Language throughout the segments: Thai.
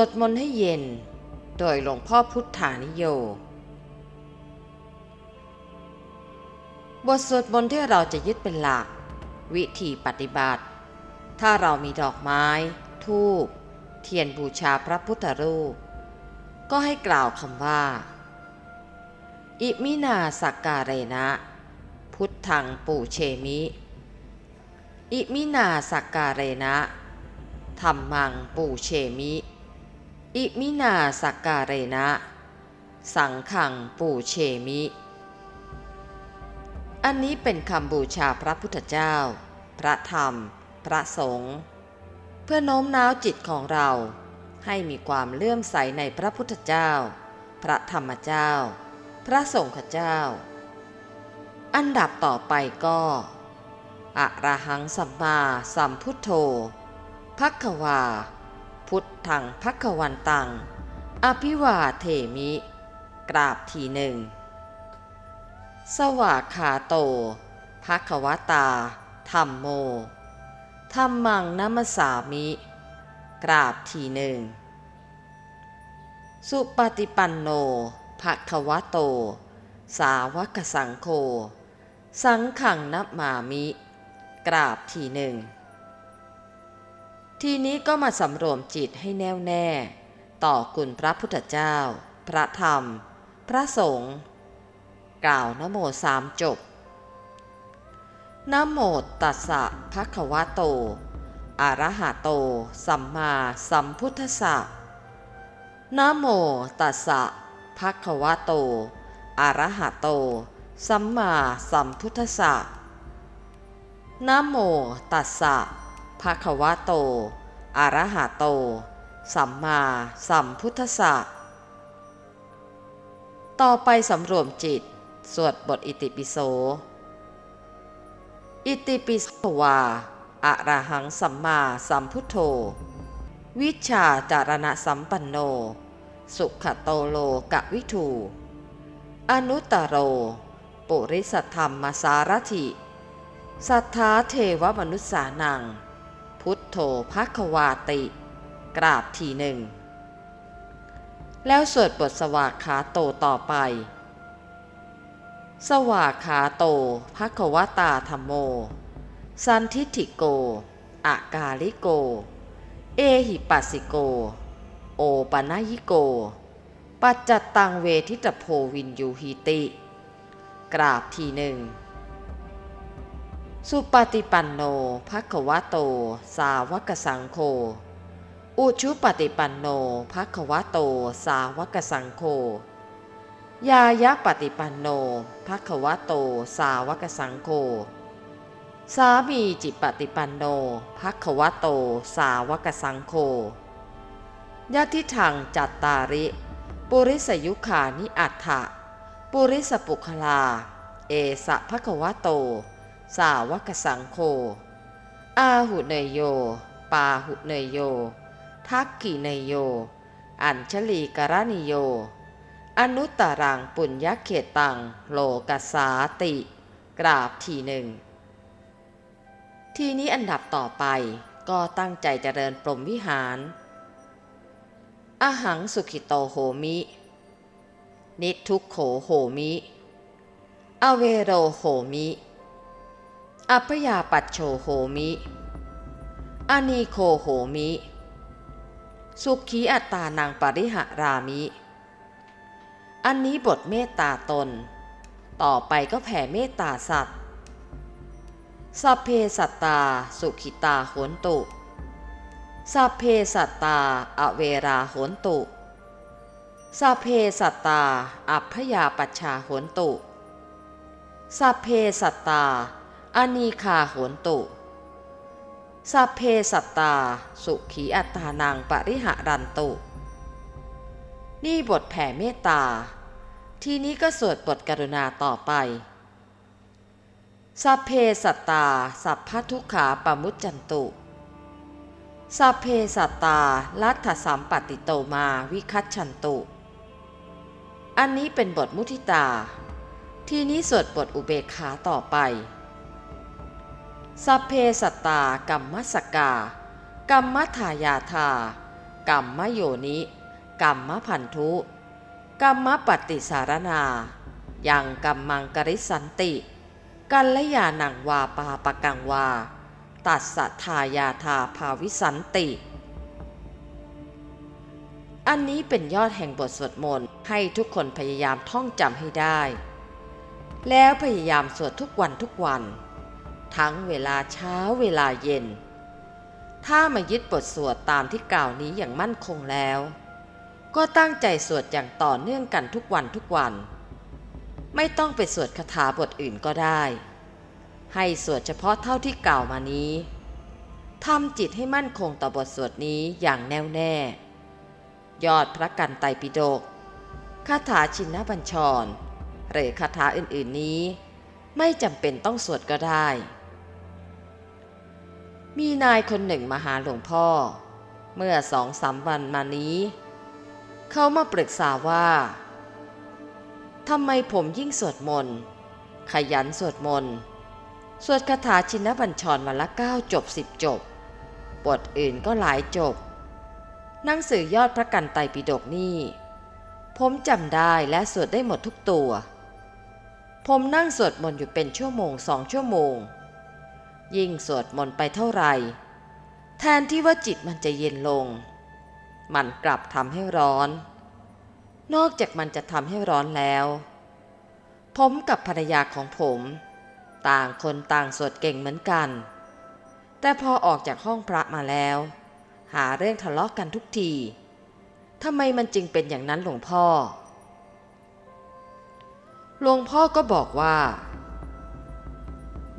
วดมนต์ให้เย็น โดยหลวงพ่อพุทธานิโย บทสวดมนต์ที่เราจะยึดเป็นหลัก วิธีปฏิบัติ ถ้าเรามีดอกไม้ ทูบ เทียนบูชาพระพุทธรูป ก็ให้กล่าวคำว่า อิมินาสักการะนะ พุทธังปูเชมิ อิมินาสักการะนะธรรมังปูเชมิ อิมินาสักการะนะ สังขังปูเชมิ อันนี้เป็นคำบูชาพระพุทธเจ้า พระธรรม พระสงฆ์เพื่อโน้มน้าวจิตของเรา ให้มีความเลื่อมใสในพระพุทธเจ้า พระธรรมเจ้า พระสงฆ์เจ้า อันดับต่อไปก็อะระหังสัมมาสัมพุทโธพักวา พุทธังพักวันตัง อภิวาเทมิ กราบทีหนึ่ง สวากขาโตภะคะวตา ธรรมโม ธรรมังนัมสามิ กราบทีหนึ่ง สุปฏิปันโนภควโต สาวกสังโฆ สังขังนับมามิ กราบทีหนึ่ง ทีนี้ก็มาสำรวมจิตให้แน่วแน่ ต่อคุณพระพุทธเจ้า พระธรรม พระสงฆ์กล่าวนโมสามจบนโมตัสสะภะคะวะโต อะระหะโต สัมมาสัมพุทธัสสะนโมตัสสะภะคะวะโต อะระหะโต สัมมาสัมพุทธัสสะนโมตัสสะ ภะควะโต อะระหะโต สัมมาสัมพุทธสะต่อไปสำรวมจิต สวดบทอิติปิโส อิติปิโสวาอะระหังสัมมาสัมพุทโธ วิชาจารณะสัมปันโน สุขโตโลกะวิทู อนุตตโร ปุริสธรรมสารถิ สัทธาเทวมนุษสานัง พุทโธภควาติ กราบทีหนึ่ง แล้วสวดบทสวากขาโตต่อไป สวากขาโตภควตาธรรมโม สันทิฏฐิโก อากาลิโก เอหิปัสสิโก โอปนายิโก ปัจจตตังเวทิตโพวินยูหิติ กราบทีหนึ่ง สุปฏิปันโนภควะโต สาวกสังโฆ อุชุปฏิปันโนภควะโต สาวกสังโฆ ยายะปฏิปันโนภควะโต สาวกสังโฆ สามีจิปฏิปันโนภควะโต สาวกสังโฆยะทิถังจัตตาริ ปุริสยุขานิอัฏฐะ ปุริสปุคลา เอสะภควะโต สาวกสังโฆอาหุเนยโย ปาหุเนยโย ทักกิเนยโย อัญชลีกรณิโย อนุตตรังปุญญเขตังโลกสสาติ กราบทีหนึ่ง ทีนี้อันดับต่อไปก็ตั้งใจเจริญปรมวิหารอาหังสุขิโตโหมิ นิทุกโขโหมิ อเวโรโหมิ อัพยาปัจโชโหมิอานีโคโหมิ สุขีอัตตานังปริหารามิ อันนี้บทเมตตาตน ต่อไปก็แผ่เมตตาสัตว์ สัพเพสัตตา สุขิตาโหนตุ สัพเพสัตตา อเวราโหนตุ สัพเพสัตตา อัพยาปัชชาโหนตุ สัพเพสัตตา อนีคาโหนตุสัพเพสัตตา สุขีอัตตานังปริหารันตุ นี่บทแผ่เมตตา ทีนี้ก็สวดบทกรุณาต่อไป สัพเพสัตตา สัพพทุกขาปมุจจันตุ สัพเพสัตตา ลัทธสัมปติโตมาวิคัตชันตุ อันนี้เป็นบทมุทิตา ทีนี้สวดบทอุเบกขาต่อไป สัพเพสัตตากัมมัสกากัมมัทายาธากรรมโยนิกรรมพันธุกรรมปฏิสารนาอยังกรรมังกริสันติ กัลยาณังวาปาปกังวา ตัสสทายาธาภาวิสันติ อันนี้เป็นยอดแห่งบทสวดมนต์ให้ทุกคนพยายามท่องจำให้ได้ แล้วพยายามสวดทุกวันทุกวัน ทั้งเวลาเช้าเวลาเย็น ถ้ามายึดบทสวดตามที่กล่าวนี้อย่างมั่นคงแล้ว ก็ตั้งใจสวดอย่างต่อเนื่องกันทุกวันทุกวัน ไม่ต้องไปสวดคาถาบทอื่นก็ได้ ให้สวดเฉพาะเท่าที่กล่าวมานี้ทำจิตให้มั่นคงต่อบทสวดนี้อย่างแน่วแน่ ยอดพระกันไตรปิฎกคาถาชินบัญชรหรือคาถาอื่น ๆนี้ ไม่จำเป็นต้องสวดก็ได้ มีนายคนหนึ่งมาหาหลวงพ่อ เมื่อสองสามวันมานี้ เขามาปรึกษาว่าทำไมผมยิ่งสวดมนต์ขยันสวดมนต์สวดคาถาชินบัญชรวันละเก้าจบสิบจบบทอื่นก็หลายจบ หนังสือยอดพระกันไตรปิฎกนี่ ผมจำได้และสวดได้หมดทุกตัว ผมนั่งสวดมนต์อยู่เป็นชั่วโมงสองชั่วโมง ยิ่งสวดมนต์ไปเท่าไหร่ แทนที่ว่าจิตมันจะเย็นลง มันกลับทำให้ร้อน นอกจากมันจะทำให้ร้อนแล้ว ผมกับภรรยาของผม ต่างคนต่างสวดเก่งเหมือนกัน แต่พอออกจากห้องพระมาแล้ว หาเรื่องทะเลาะกกันทุกทีทำไมมันจึงเป็นอย่างนั้นหลวงพ่อ หลวงพ่อก็บอกว่า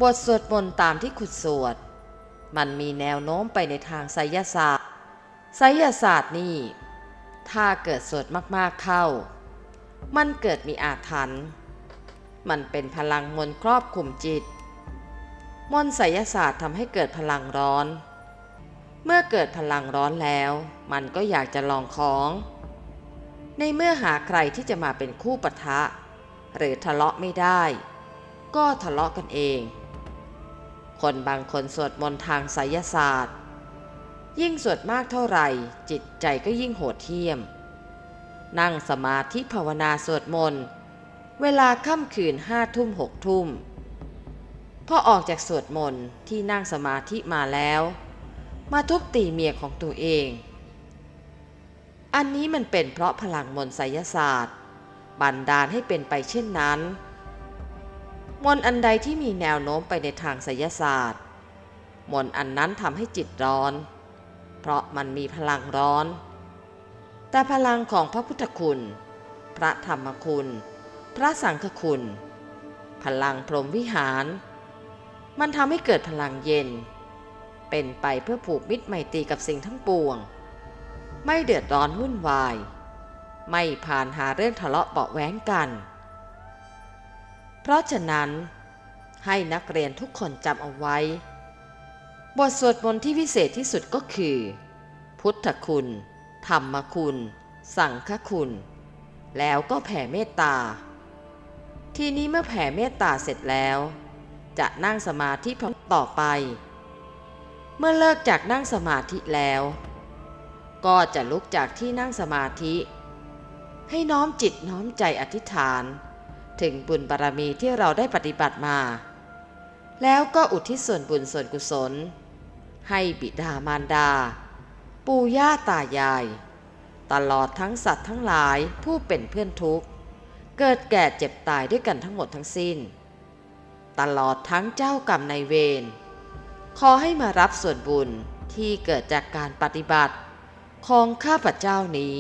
บทสวดมนต์ตามที่ขุดสวด มันมีแนวโน้มไปในทางไสยศาสตร์ไสยศาสตร์นี่ ถ้าเกิดสวดมากๆเข้า มันเกิดมีอาถรรพ์มันเป็นพลังมนต์ครอบคุมจิต มนต์ไสยศาสตร์ทำให้เกิดพลังร้อน เมื่อเกิดพลังร้อนแล้ว มันก็อยากจะลองของ ในเมื่อหาใครที่จะมาเป็นคู่ปะทะ หรือทะเลาะไม่ได้ ก็ทะเลาะกันเอง คนบางคนสวดมนต์ทางไสยศาสตร์ ยิ่งสวดมากเท่าไหร่ จิตใจก็ยิ่งโหดเหี้ยม นั่งสมาธิภาวนาสวดมนต์ เวลาค่ำคืนห้าทุ่มหกทุ่มพอออกจากสวดมนต์ที่นั่งสมาธิมาแล้ว มาทุบตีเมียของตัวเอง อันนี้มันเป็นเพราะพลังมนต์ไสยศาสตร์ บันดาลให้เป็นไปเช่นนั้น มนต์อันใดที่มีแนวโน้มไปในทางไสยศาสตร์ มนต์อันนั้นทำให้จิตร้อน เพราะมันมีพลังร้อน แต่พลังของพระพุทธคุณ พระธรรมคุณ พระสังฆคุณ พลังพรหมวิหาร มันทำให้เกิดพลังเย็น เป็นไปเพื่อผูกมิตรไมตรีกับสิ่งทั้งปวง ไม่เดือดร้อนวุ่นวาย ไม่ผ่านหาเรื่องทะเลาะเบาะแว้งกัน เพราะฉะนั้น ให้นักเรียนทุกคนจำเอาไว้ บทสวดมนต์ที่วิเศษที่สุดก็คือ พุทธคุณ ธรรมคุณ สังฆคุณ แล้วก็แผ่เมตตา ทีนี้เมื่อแผ่เมตตาเสร็จแล้ว จะนั่งสมาธิพร้อมต่อไป เมื่อเลิกจากนั่งสมาธิแล้ว ก็จะลุกจากที่นั่งสมาธิ ให้น้อมจิตน้อมใจอธิษฐาน ถึงบุญบารรมีที่เราได้ปฏิบัติมา แล้วก็อุทิศส่วนบุญส่วนกุศล ให้บิดามารดา ปู่ย่าตายาย ตลอดทั้งสัตว์ทั้งหลายผู้เป็นเพื่อนทุกข์ เกิดแก่เจ็บตายด้วยกันทั้งหมดทั้งสิ้น ตลอดทั้งเจ้ากรรมนายเวรขอให้มารับส่วนบุญที่เกิดจากการปฏิบัติของข้าพเจ้านี้